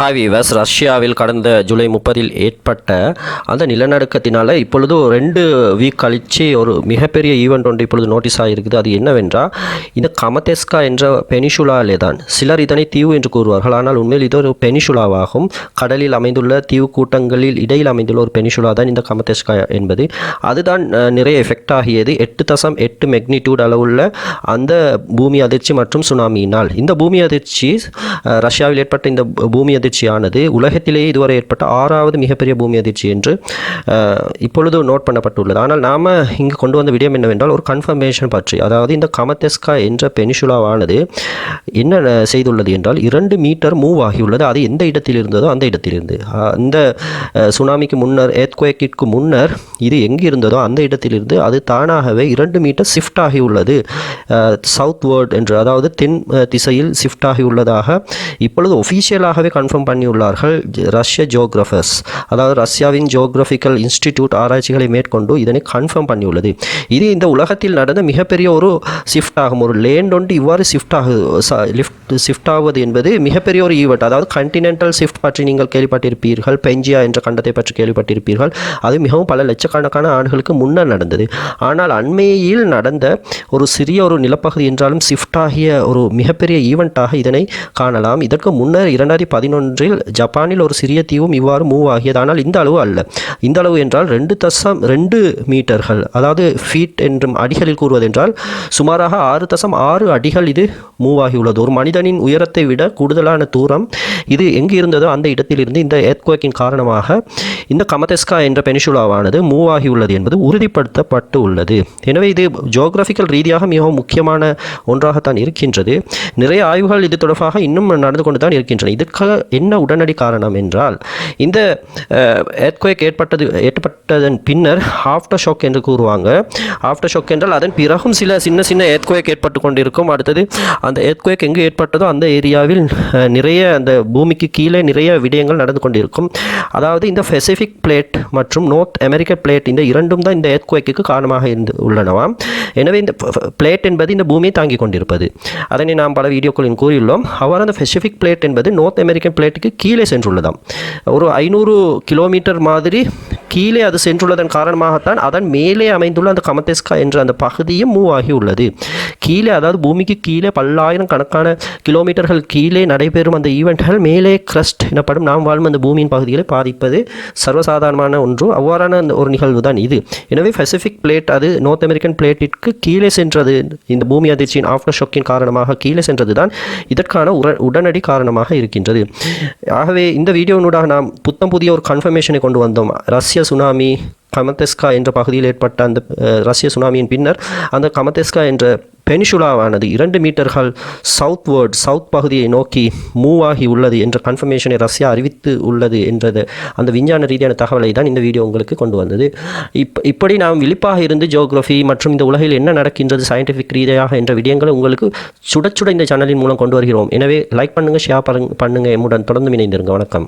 ஹாவிவஸ் ரஷ்யாவில் கடந்த ஜூலை முப்பதில் ஏற்பட்ட அந்த நிலநடுக்கத்தினால் இப்பொழுது ரெண்டு வீக் கழிச்சு ஒரு மிகப்பெரிய ஈவெண்ட் ஒன்று இப்பொழுது நோட்டீஸ் ஆகிருக்குது அது என்னவென்றால் இந்த கமதெஸ்கா என்ற பெனிஷுலாலே தான் சிலர் இதனை தீவு என்று கூறுவார்கள். ஆனால் உண்மையில் இது ஒரு பெனிஷுலாவாகும் கடலில் அமைந்துள்ள தீவு கூட்டங்களில் இடையில் அமைந்துள்ள ஒரு பெனிஷுலா தான் இந்த கமதெஸ்கா என்பது. அதுதான் நிறைய எஃபெக்ட் ஆகியது. எட்டு தசம் எட்டு மெக்னிடியூட் அளவுள்ள அந்த பூமி அதிர்ச்சி மற்றும் சுனாமியினால் இந்த பூமி அதிர்ச்சி ரஷ்யாவில் ஏற்பட்ட இந்த பூமி அதிர்ச்சி அதிர்ச்சியானது. உலகத்திலேயே இதுவரை ஏற்பட்ட ஆறாவது மிகப்பெரிய பூமி அதிர்ச்சி என்று இப்பொழுது நோட் பண்ணப்பட்டுள்ளது. ஆனால் நாம் இங்கு கொண்டு வந்த விடயம் என்னவென்றால் ஒரு கன்ஃபர்மேஷன் பற்றி. அதாவது இந்த கமதெஸ்கா என்ற பெனிஷுலாவானது என்ன செய்துள்ளது என்றால் இரண்டு மீட்டர் மூவ் ஆகியுள்ளது. அது எந்த இடத்தில் இருந்ததோ அந்த இடத்திலிருந்து. இருந்து அந்த சுனாமிக்கு முன்னர் ஏத்குவேக்கிற்கு முன்னர் இது எங்கே இருந்ததோ அந்த இடத்திலிருந்து அது தானாகவே இரண்டு மீட்டர் ஷிஃப்ட் ஆகியுள்ளது. சவுத் வேர்ட் என்று அதாவது தென் திசையில் ஷிஃப்ட் ஆகியுள்ளதாக இப்பொழுது ஒஃபிஷியலாகவே கன்ஃபார்ம் பண்ணியுள்ளார்கள். ரஷ்ய ஜியோகிராஃபர்ஸ். அதாவது ரஷ்யாவின் ஜியோகிராஃபிக்கல் இன்ஸ்டிடியூட் ஆராய்ச்சிகளை மேற்கொண்டு இதனை கன்ஃபார்ம் பண்ணியுள்ளது. இது இந்த உலகத்தில் நடந்த மிகப்பெரிய ஒரு ஷிஃப்ட் ஆகும். ஒரு லேண்ட் ஒன்று இவ்வாறு ஷிஃப்ட் ஆகுது லிஃப்ட் ஷிஃப்ட் ஆவது என்பது மிகப்பெரிய ஒரு ஈவெண்ட். அதாவது கண்டினென்டல் ஷிஃப்ட் பற்றி நீங்கள் கேள்விப்பட்டிருப்பீர்கள். பெஞ்சியா என்ற கண்டத்தை பற்றி கேள்விப்பட்டிருப்பீர்கள். அது மிகவும் பல லட்சக்கணக்கான ஆண்டுகளுக்கு முன்னர் நடந்தது. ஆனால் அண்மையில் நடந்த ஒரு சிறிய ஒரு நிலப்பகுதி என்றாலும் ஷிஃப்ட் ஆகிய ஒரு மிகப்பெரிய ஈவெண்ட்டாக இதனை காணலாம். இதற்கு முன்னர் இரண்டாயிரத்தி பதினொன்றில் ஜப்பானில் ஒரு சிறிய தீவும் இவ்வாறு மூவ் ஆகியது. ஆனால் இந்த அளவு அல்ல. இந்த அளவு என்றால் ரெண்டு தசம் ரெண்டு மீட்டர்கள். அதாவது ஃபீட் என்றும் அடிகளில் கூறுவதென்றால் சுமாராக ஆறு தசம் ஆறு அடிகள் இது மூவ் ஆகியுள்ளது. ஒரு மனித மனிதனின் உயரத்தை விட கூடுதலான தூரம் இது எங்கு இருந்ததோ அந்த இடத்திலிருந்து இந்த ஏத்குவேக்கின் காரணமாக இந்த கமதெஸ்கா என்ற பெனிஷுலாவானது மூவ் ஆகியுள்ளது என்பது உறுதிப்படுத்தப்பட்டு உள்ளது எனவே இது ஜியோகிராஃபிக்கல் ரீதியாக மிகவும் முக்கியமான ஒன்றாகத்தான் இருக்கின்றது. நிறைய ஆய்வுகள் இது தொடர்பாக இன்னும் நடந்து கொண்டு தான் இருக்கின்றன. இதற்காக என்ன உடனடி காரணம் என்றால் இந்த ஏர்த்குவேக் ஏற்பட்டது ஏற்பட்டதன் பின்னர் ஆஃப்டர் ஷாக் என்று கூறுவாங்க. ஆஃப்டர் ஷாக் என்றால் அதன் பிறகும் சில சின்ன சின்ன ஏர்த்குவேக் ஏற்பட்டு கொண்டிருக்கும். அடுத்தது அந்த ஏர்த்குவேக் எங்கே ஏற்பட்டதோ அந்த ஏரியாவில் நிறைய அந்த பூமிக்கு கீழே நிறைய விடயங்கள் நடந்து கொண்டிருக்கும். அதாவது இந்த பசிபிக் பிளேட் மற்றும் நோர்த் அமெரிக்க பிளேட் இந்த இரண்டும் தான் இந்த ஏத்குவேக்கு காரணமாக இருந்து உள்ளனவாம் எனவே இந்த பிளேட் என்பது இந்த பூமியை தாங்கிக் கொண்டிருப்பது. அதனை நாம் பல வீடியோக்களில் கூறியுள்ளோம். அவ்வாறு அந்த பெசிபிக் பிளேட் என்பது நோர்த் அமெரிக்கன் பிளேட்டுக்கு கீழே சென்றுள்ளதாம். ஒரு ஐநூறு கிலோமீட்டர் மாதிரி கீழே அது சென்றுள்ளதன் காரணமாகத்தான் அதன் மேலே அமைந்துள்ள அந்த கமதெஸ்கா என்ற அந்த பகுதியும் மூவ் ஆகி உள்ளது கீழே அதாவது பூமிக்கு கீழே பல்லாயிரம் கணக்கான கிலோமீட்டர்கள் கீழே நடைபெறும் அந்த ஈவெண்ட்கள் மேலே கிரஸ்ட் எனப்படும் நாம் வாழும் அந்த பூமியின் பகுதிகளை பாதிப்பது சர்வசாதாரணமான ஒன்று. அவ்வாறான அந்த ஒரு நிகழ்வு தான் இது. எனவே பசிபிக் பிளேட் அது நார்த் அமெரிக்கன் பிளேட்டிற்கு கீழே சென்றது. இந்த பூமி அதிர்ச்சியின் ஆஃப்டர் ஷோக்கின் காரணமாக கீழே சென்றது தான் இதற்கான உர உடனடி காரணமாக இருக்கின்றது. ஆகவே இந்த வீடியோனூடாக நாம் புத்தம் புதிய ஒரு கன்ஃபர்மேஷனை கொண்டு வந்தோம். ரஷ்ய சுனாமி கமதெஸ்கா என்ற பகுதியில் ஏற்பட்ட அந்த ரஷ்ய சுனாமியின் பின்னர் அந்த கமதெஸ்கா என்ற பெனிஷுலாவானது இரண்டு மீட்டர்கள் சவுத் வேர்ட் சவுத் பகுதியை நோக்கி மூவ் ஆகி உள்ளது என்ற கன்ஃபர்மேஷனை ரஷ்யா அறிவித்து உள்ளது என்றது. அந்த விஞ்ஞான ரீதியான தகவலை தான் இந்த வீடியோ உங்களுக்கு கொண்டு வந்தது. இப் இப்படி நாம் விழிப்பாக இருந்து ஜியோகிராஃபி மற்றும் இந்த உலகில் என்ன நடக்கின்றது சயின்டிஃபிக் ரீதியாக என்ற விடயங்களை உங்களுக்கு சுட சுட இந்த சேனலின் மூலம் கொண்டு வருகிறோம். எனவே லைக் பண்ணுங்கள் ஷேர் பண்ணுங்க. பண்ணுங்கள் என்னுடன் தொடர்ந்து இணைந்திருங்க வணக்கம்.